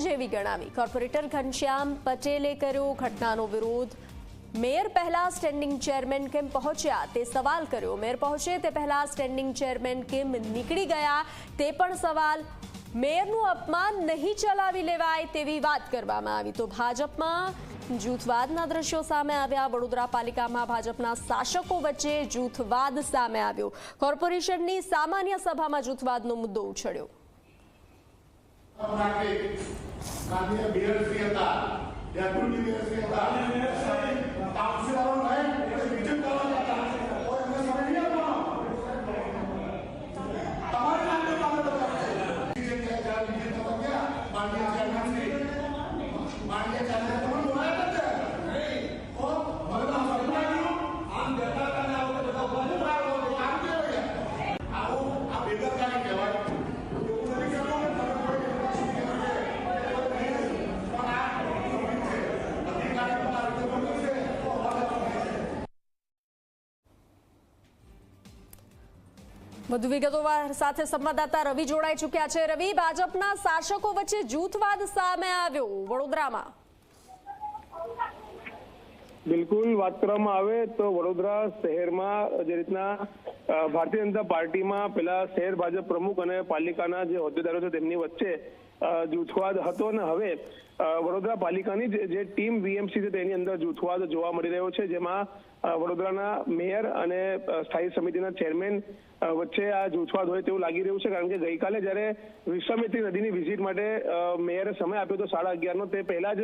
જેવી ગણાવી. કોર્પોરેટર ઘનશ્યામ પટેલે કર્યો ઘટનાનો વિરોધ. મેયર પહેલા સ્ટેન્ડિંગ ચેરમેન કેમ પહોંચ્યા? તે સવાલ કર્યો. મેયર પહોંચે તે પહેલા સ્ટેન્ડિંગ ચેરમેન કેમ નીકળી ગયા? તે પણ સવાલ. મેયરનું અપમાન નહીં ચલાવી લેવાય તેવી વાત કરવામાં આવી. તો ભાજપમાં જૂથવાદના દ્રશ્યો સામે આવ્યા. વડોદરા પાલિકામાં ભાજપના શાસકો વચ્ચે જૂથવાદ સામે આવ્યો. કોર્પોરેશનની સામાન્ય સભામાં જૂથવાદનો મુદ્દો ઉછળ્યો. માટે ગાંધીના બેરસી હતા ડેપ્યુટી બેરસી હતા કાઉન્સિલરો રહે એટલે મિટિંગ કરવા જતા કોઈ એમને સમય નહીં આપવાનો તમારે નામ તો કામ બધા બીજે ક્યાંય જાય બીજે તો ગયા માંડ્યા ચેરમેન શ્રી માંડ્યા ચેરમેન તમે બોલાયા જ છે ઓ ભગવાન સમજાયું આમ બેઠા હતા ને આવું બધા બધું આવું આમ કેવું આવું આ બેદરકારી કહેવાય એવું નથી કહેતો કે તમે કોઈ વધુ વિગતો સાથે સંવાદદાતા રવિ જોડાઈ ચૂક્યા છે. રવિ, ભાજપના શાસકો વચ્ચે જૂથવાદ સામે આવ્યો વડોદરામાં. બિલકુલ, વાત કરવામાં આવે તો વડોદરા શહેરમાં જે રીતના ભારતીય જનતા પાર્ટીમાં પેલા શહેર ભાજપ પ્રમુખ અને પાલિકાના જે હોદ્દેદારો છે તેમની વચ્ચે જૂથવાદ હતો અને હવે વડોદરા પાલિકાની જે- ટીમ વીએમસી છે તેની અંદર જૂથવાદ જોવા મળી રહ્યો છે, જેમાં વડોદરાના મેયર અને સ્થાયી સમિતિના ચેરમેન વચ્ચે આ જૂથવાદ હોય તેવું લાગી રહ્યું છે, કારણ કે ગઈકાલે જ્યારે વિશ્વામિત્રી નદીની વિઝિટ માટે મેયરે સમય આપ્યો હતો સાડા અગિયારનો, તે પહેલા જ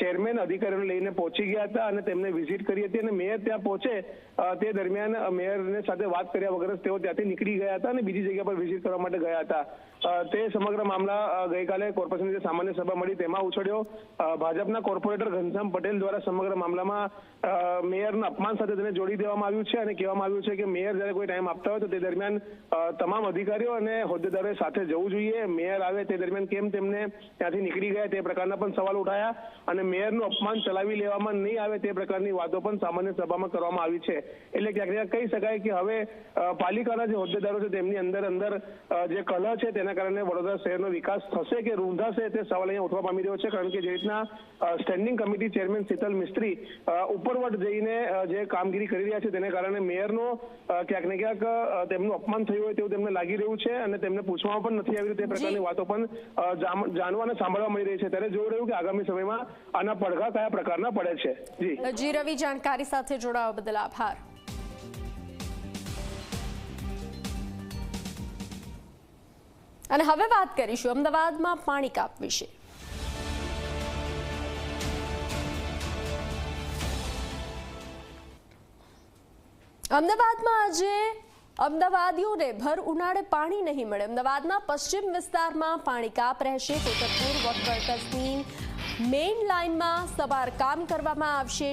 ચેરમેન અધિકારીઓને લઈને પહોંચી ગયા હતા અને તેમને વિઝિટ કરી હતી અને મેયર ત્યાં પહોંચે તે દરમિયાન મેયરને સાથે વાત કર્યા વગર તેઓ ત્યાંથી નીકળી ગયા હતા અને બીજી જગ્યા પર વિઝિટ કરવા માટે ગયા હતા. તે સમગ્ર મામલા ગઈકાલે કોર્પોરેશનની જે સામાન્ય સભા મળી તેમાં ઉછળ્યો ભાજપના કોર્પોરેટર ઘનશ્યામ પટેલ દ્વારા સમગ્ર મામલામાં મેયરના અપમાન સાથે તેને જોડી દેવામાં આવ્યું છે અને કહેવામાં આવ્યું છે કે મેયર જ્યારે કોઈ ટાઈમ આપતા હોય તો તે દરમિયાન તમામ અધિકારીઓ અને હોદ્દેદારોએ સાથે જવું જોઈએ. મેયર આવે તે દરમિયાન કેમ તેમને ત્યાંથી નીકળી ગયા તે પ્રકારના પણ સવાલ ઉઠાયા અને મેયરનું અપમાન ચલાવી લેવામાં નહીં આવે તે પ્રકારની વાતો પણ સામાન્ય સભામાં કરવામાં આવી છે. એટલે ક્યાંક ને કહી શકાય કે હવે પાલિકાના જે હોદ્દેદારો છે તેમની અંદર અંદર જે કલહ છે તેના કારણે વડોદરા શહેરનો વિકાસ થશે કે રૂંધાશે તે સવાલ અહીંયા ઉઠવા પામી રહ્યો છે કારણ કે જે રીતના standing committee chairman Shital Mistry ઉપરવટ જઈને જે કામગીરી કરી રહ્યા છે તેને કારણે મેયરનો ક્યાંક ને ક્યાંક તેમનું અપમાન થયું હોય તેવું તેમને લાગી રહ્યું છે અને તેમને પૂછવામાં પણ નથી આવી રહ્યું તે પ્રકારની વાતો પણ જાણવા અને સાંભળવા મળી રહી છે. ત્યારે જોઈ રહ્યું કે આગામી સમયમાં આના પડઘા કયા પ્રકારના પડે છે. જી. જી રવિ જાણકારી સાથે જોડાવા બદલ આભાર. અને હવે વાત કરીશું અમદાવાદમાં પાણી કાપ વિશે. અમદાવાદમાં આજે અમદાવાદીઓને ભર ઉનાળે પાણી નહીં મળે. અમદાવાદના પશ્ચિમ વિસ્તારમાં પાણી કાપ રહેશે. કોતરપુર વોટર વર્કર્સની મેઇન લાઇનમાં સવાર કામ કરવામાં આવશે.